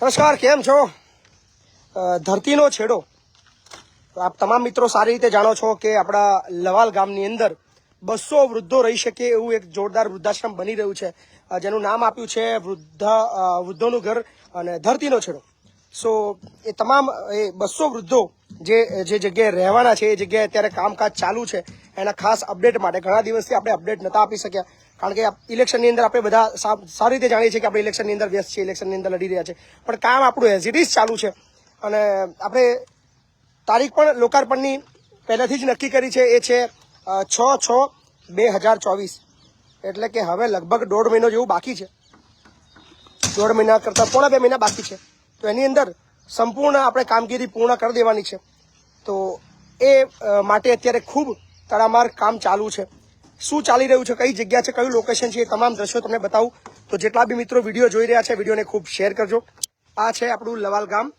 નમસ્કાર, કેમ છો? ધરતીનો છેડો. આપ તમામ મિત્રો સારી રીતે જાણો છો કે આપણા લવાલ ગામની અંદર બસો વૃદ્ધો રહી શકે એવું એક જોરદાર વૃદ્ધાશ્રમ બની રહ્યું છે. જેનું નામ આપ્યું છે વૃદ્ધા વૃદ્ધોનું ઘર અને ધરતીનો છેડો. સો એ તમામ, એ બસો વૃદ્ધો જે જે જગ્યાએ રહેવાના છે, એ જગ્યાએ અત્યારે કામકાજ ચાલુ છે. એના ખાસ અપડેટ માટે ઘણા દિવસથી આપણે અપડેટ નતા આપી શક્યા. કારણ કે ઇલેક્શનની અંદર આપણે બધા સારી રીતે જાણીએ છીએ કે આપણે ઇલેક્શનની અંદર વ્યસ્ત છીએ, ઇલેક્શનની અંદર લડી રહ્યા છે. પણ કામ આપણું એઝ ઇટ ઇઝ ચાલુ છે. અને આપણે તારીખ પણ લોકાર્પણની પહેલેથી જ નક્કી કરી છે, એ છે છ છ બે હજાર ચોવીસ. એટલે કે હવે લગભગ દોઢ મહિનો જેવું બાકી છે. દોઢ મહિના કરતાં પોણા બે મહિના બાકી છે. તો એની અંદર સંપૂર્ણ આપણે કામગીરી પૂર્ણ કરી દેવાની છે. તો એ માટે અત્યારે ખૂબ તડામાર કામ ચાલુ છે. શું ચાલી રહ્યું છે, કઈ જગ્યા છે, કયું લોકેશન છે, એ તમામ દ્રશ્યો તમને બતાવું. તો જેટલા બી મિત્રો વીડિયો જોઈ રહ્યા છે, વિડીયોને ખૂબ શેર કરજો. આ છે આપણું લવાલ ગામ.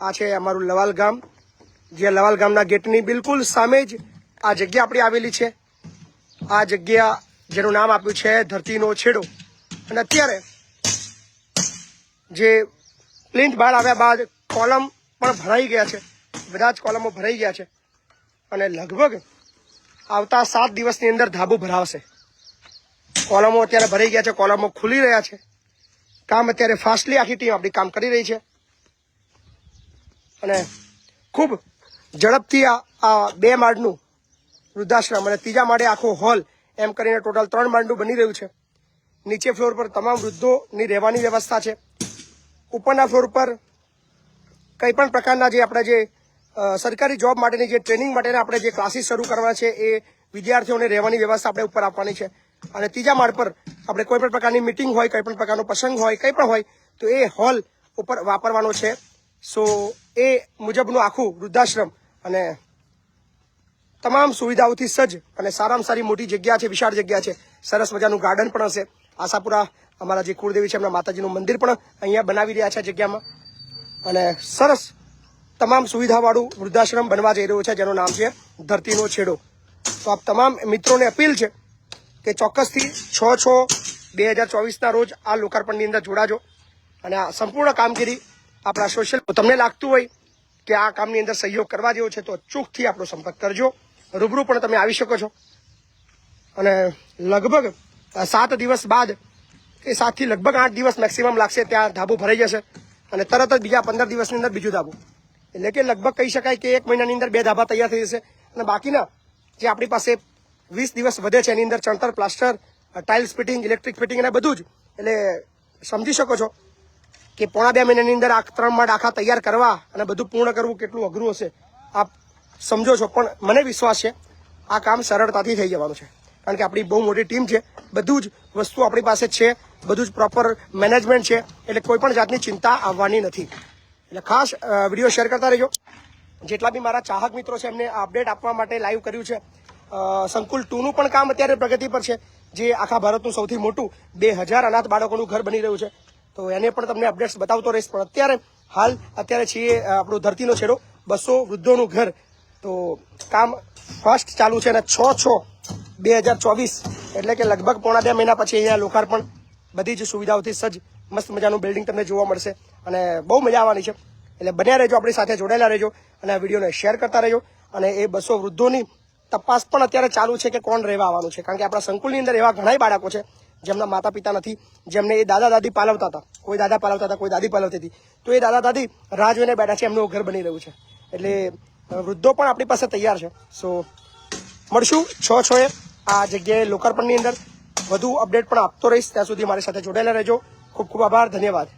આ છે અમારું લવાલ ગામ. જે લવાલ ગામના ગેટની બિલકુલ સામે જ આ જગ્યા આપણી આવેલી છે. આ જગ્યા જેનું નામ આપ્યું છે ધરતીનો છેડો. અને અત્યારે જે પ્લિન્ટ બહાર આવ્યા બાદ કોલમ પણ ભરાઈ ગયા છે. બધા જ કોલમો ભરાઈ ગયા છે. અને લગભગ આવતા સાત દિવસની અંદર ધાબુ ભરાવશે. કોલમો અત્યારે ભરાઈ ગયા છે. કોલમો ખુલી રહ્યા છે. કામ અત્યારે ફાસ્ટલી આખી ટીમ આપણી કામ કરી રહી છે. અને ખૂબ ઝડપથી આ આ બે માળનું વૃદ્ધાશ્રમ અને ત્રીજા માળે આખો હોલ એમ કરીને ટોટલ ત્રણ માળનું બની રહ્યું છે. નીચે ફ્લોર પર તમામ વૃદ્ધોની રહેવાની વ્યવસ્થા છે. ઉપરના ફ્લોર પર કંઈ પણ પ્રકારના જે આપણે જે સરકારી જોબ માટેની જે ટ્રેનિંગ માટેના આપણે જે ક્લાસીસ શરૂ કરવા છે એ વિદ્યાર્થીઓને રહેવાની વ્યવસ્થા આપણે ઉપર આપવાની છે. અને ત્રીજા માળ પર આપણે કોઈ પણ પ્રકારની મિટિંગ હોય, કંઈ પણ પ્રકારનો પ્રસંગ હોય, કંઈ પણ હોય, તો એ હોલ ઉપર વાપરવાનો છે. સો, એ મુજબનું આખું વૃદ્ધાશ્રમ અને તમામ સુવિધાઓથી સજ્જ અને સારામાં સારી મોટી જગ્યા છે, વિશાળ જગ્યા છે. સરસ મજાનું ગાર્ડન પણ હશે. આશાપુરા અમારા જે કુળદેવી છે, એમના માતાજીનું મંદિર પણ અહીંયા બનાવી રહ્યા છે જગ્યામાં. અને સરસ તમામ સુવિધાવાળું વૃદ્ધાશ્રમ બનવા જઈ રહ્યું છે, જેનું નામ છે ધરતીનો છેડો. તો આપ તમામ મિત્રોને અપીલ છે કે ચોક્કસથી છ છ બે હજાર ચોવીસના રોજ આ લોકાર્પણની અંદર જોડાજો. અને આ સંપૂર્ણ કામગીરી આપણા સોશિયલ તમને લાગતું હોય કે આ કામની અંદર સહયોગ કરવા જેવો છે, તો અચૂકથી આપણો સંપર્ક કરજો. રૂબરૂ પણ તમે આવી શકો છો. અને લગભગ સાત દિવસ બાદ કે સાતથી લગભગ આઠ દિવસ મેક્સિમમ લાગશે, ત્યાં ધાબું ભરાઈ જશે અને તરત જ બીજા પંદર દિવસની અંદર બીજું ધાબુ. એટલે કે લગભગ કહી શકાય કે એક મહિનાની અંદર બે ધાબા તૈયાર થઈ જશે. અને બાકીના, જે આપણી પાસે વીસ દિવસ વધે છે, એની અંદર ચણતર, plaster, tiles fitting, electric fitting અને બધું જ. એટલે સમજી શકો છો કે પોણા બે મહિનાની અંદર આ ત્રણ માળ આખા તૈયાર કરવા અને બધું પૂર્ણ કરવું કેટલું અઘરું હશે. આપ સમજો છો, પણ મને વિશ્વાસ છે, આ કામ સરળતાથી થઈ જવાનું છે. કારણ કે આપણી બહુ મોટી ટીમ છે, બધું જ વસ્તુ આપણી પાસે છે, બધું જ પ્રોપર મેનેજમેન્ટ છે, એટલે કોઈ પણ જાતની ચિંતા આવવાની નથી. એટલે ખાસ વીડિયો શેર કરતા રહેજો. જેટલા બી મારા ચાહક મિત્રો છે, એમને અપડેટ આપવા માટે લાઈવ કર્યું છે. સંકુલ ટુનું પણ કામ અત્યારે પ્રગતિ પર છે, જે આખા ભારતનું સૌથી મોટું બે હજાર અનાથ બાળકોનું ઘર બની રહ્યું છે. તો એને પણ તમને અપડેટ્સ બતાવતો રહીશ. પણ અત્યારે, હાલ અત્યારે છીએ આપણું ધરતીનો છેડો, બસો વૃદ્ધોનું ઘર. તો કામ ફાસ્ટ ચાલુ છે અને છ છ બે હજાર ચોવીસ, એટલે કે લગભગ પોણા બે મહિના પછી અહીંયા લોકાર્પણ બધી જ સુવિધાઓથી સજ્જ, મસ્ત મજાનું બિલ્ડિંગ તમને જોવા મળશે અને બહુ મજા આવવાની છે. એટલે બન્યા રહેજો, આપણી સાથે જોડાયેલા રહેજો અને આ વિડીયોને શેર કરતા રહેજો અને એ બસો વૃદ્ધોની તપાસ પણ અત્યારે ચાલુ છે કે કોણ રહેવા આવવાનું છે. કારણ કે આપણા સંકુલની અંદર એવા ઘણાય બાળકો છે જેમના માતા પિતા નથી, જેમને એ દાદા દાદી પાલવતા હતા. કોઈ દાદા પાલવતા હતા, કોઈ દાદી પાલવતી હતી. તો એ દાદા દાદી રાહ જોઈને બેઠા છે, એમનું ઘર બની રહ્યું છે. એટલે વૃદ્ધો પણ આપણી પાસે તૈયાર છે. સો મળશું, છ છ એ. આ જગ્યાએ લોકાર્પણની અંદર વધુ અપડેટ પણ આપતો રહીશ. ત્યાં સુધી મારી સાથે જોડાયેલા રહેજો. ખૂબ ખૂબ આભાર. ધન્યવાદ.